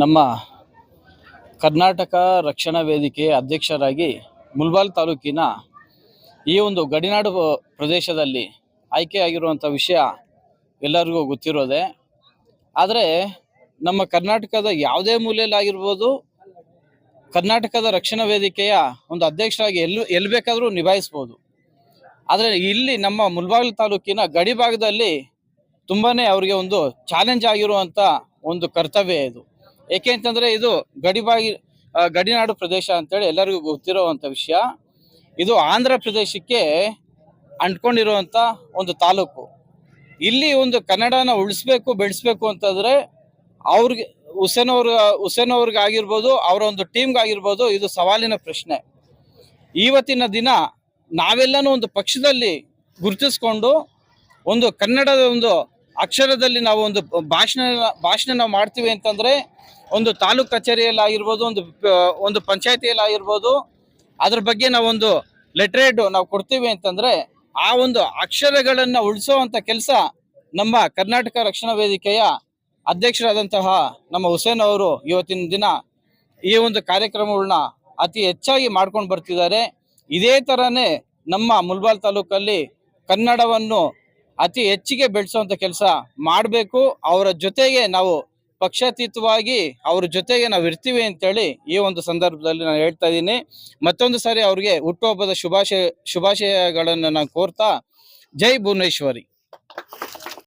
ನಮ್ಮ ಕರ್ನಾಟಕ ರಕ್ಷಣಾ ವೇದಿಕೆ ಅಧ್ಯಕ್ಷರಾಗಿ ಮುಲ್ಬಾಲ್ ತಾಲೂಕಿನ ಈ ಒಂದು ಗಡಿನಾಡು ಪ್ರದೇಶದಲ್ಲಿ ಆಯ್ಕೆಯಾಗಿರುವಂಥ ವಿಷಯ ಎಲ್ಲರಿಗೂ ಗೊತ್ತಿರೋದೆ. ಆದರೆ ನಮ್ಮ ಕರ್ನಾಟಕದ ಯಾವುದೇ ಮೂಲೆಯಲ್ಲಾಗಿರ್ಬೋದು ಕರ್ನಾಟಕದ ರಕ್ಷಣಾ ವೇದಿಕೆಯ ಒಂದು ಅಧ್ಯಕ್ಷರಾಗಿ ಎಲ್ಲಿ ಎಲ್ಲಿ ಬೇಕಾದರೂ ನಿಭಾಯಿಸ್ಬೋದು. ಆದರೆ ಇಲ್ಲಿ ನಮ್ಮ ಮುಲ್ಬಾಗಿಲು ತಾಲೂಕಿನ ಗಡಿ ಭಾಗದಲ್ಲಿ ತುಂಬಾ ಅವರಿಗೆ ಒಂದು ಚಾಲೆಂಜ್ ಆಗಿರುವಂತ ಒಂದು ಕರ್ತವ್ಯ ಇದು. ಏಕೆ ಅಂತಂದ್ರೆ ಇದು ಗಡಿಬಾಗಿ ಗಡಿನಾಡು ಪ್ರದೇಶ ಅಂತೇಳಿ ಎಲ್ಲರಿಗೂ ಗೊತ್ತಿರುವಂತ ವಿಷಯ. ಇದು ಆಂಧ್ರ ಪ್ರದೇಶಕ್ಕೆ ಅಂಟ್ಕೊಂಡಿರುವಂತ ಒಂದು ತಾಲೂಕು. ಇಲ್ಲಿ ಒಂದು ಕನ್ನಡನ ಉಳಿಸ್ಬೇಕು, ಬೆಳೆಸ್ಬೇಕು ಅಂತಂದ್ರೆ ಅವ್ರಿಗೆ ಹುಸೇನ್ ಅವ್ರ ಹುಸೇನ್ ಅವ್ರಿಗೆ ಆಗಿರ್ಬೋದು ಅವರ ಒಂದು ಟೀಮ್ಗಾಗಿರ್ಬೋದು ಇದು ಸವಾಲಿನ ಪ್ರಶ್ನೆ. ಇವತ್ತಿನ ದಿನ ನಾವೆಲ್ಲನೂ ಒಂದು ಪಕ್ಷದಲ್ಲಿ ಗುರುತಿಸ್ಕೊಂಡು ಒಂದು ಕನ್ನಡದ ಒಂದು ಅಕ್ಷರದಲ್ಲಿ ನಾವು ಒಂದು ಭಾಷಣ ಭಾಷಣ ನಾವು ಮಾಡ್ತೀವಿ ಅಂತಂದ್ರೆ ಒಂದು ತಾಲೂಕ್ ಕಚೇರಿಯಲ್ಲಿ ಆಗಿರ್ಬೋದು ಒಂದು ಒಂದು ಪಂಚಾಯತಿಯಲ್ಲಿ ಆಗಿರ್ಬೋದು ಅದ್ರ ಬಗ್ಗೆ ನಾವೊಂದು ಲೆಟ್ರೇಡ್ ನಾವು ಕೊಡ್ತೀವಿ ಅಂತಂದ್ರೆ ಆ ಒಂದು ಅಕ್ಷರಗಳನ್ನ ಉಳಿಸುವಂತ ಕೆಲಸ ನಮ್ಮ ಕರ್ನಾಟಕ ರಕ್ಷಣಾ ವೇದಿಕೆಯ ಅಧ್ಯಕ್ಷರಾದಂತಹ ನಮ್ಮ ಹುಸೇನ್ ಅವರು ಇವತ್ತಿನ ದಿನ ಈ ಒಂದು ಕಾರ್ಯಕ್ರಮಗಳನ್ನ ಅತಿ ಹೆಚ್ಚಾಗಿ ಮಾಡ್ಕೊಂಡು ಬರ್ತಿದ್ದಾರೆ. ಇದೇ ತರನೇ ನಮ್ಮ ಮುಲ್ಬಾಲ್ ತಾಲೂಕಲ್ಲಿ ಕನ್ನಡವನ್ನು ಅತಿ ಹೆಚ್ಚಿಗೆ ಬೆಳೆಸುವಂತ ಕೆಲಸ ಮಾಡಬೇಕು. ಅವರ ಜೊತೆಗೆ ನಾವು ಪಕ್ಷಾತೀತವಾಗಿ ಅವ್ರ ಜೊತೆಗೆ ನಾವು ಇರ್ತೀವಿ ಅಂತೇಳಿ ಈ ಒಂದು ಸಂದರ್ಭದಲ್ಲಿ ನಾನು ಹೇಳ್ತಾ ಇದ್ದೀನಿ. ಮತ್ತೊಂದು ಸಾರಿ ಅವ್ರಿಗೆ ಹುಟ್ಟುಹಬ್ಬದ ಶುಭಾಶಯ, ಶುಭಾಶಯಗಳನ್ನು ನಾನು ಕೋರ್ತಾ, ಜೈ ಭುವನೇಶ್ವರಿ.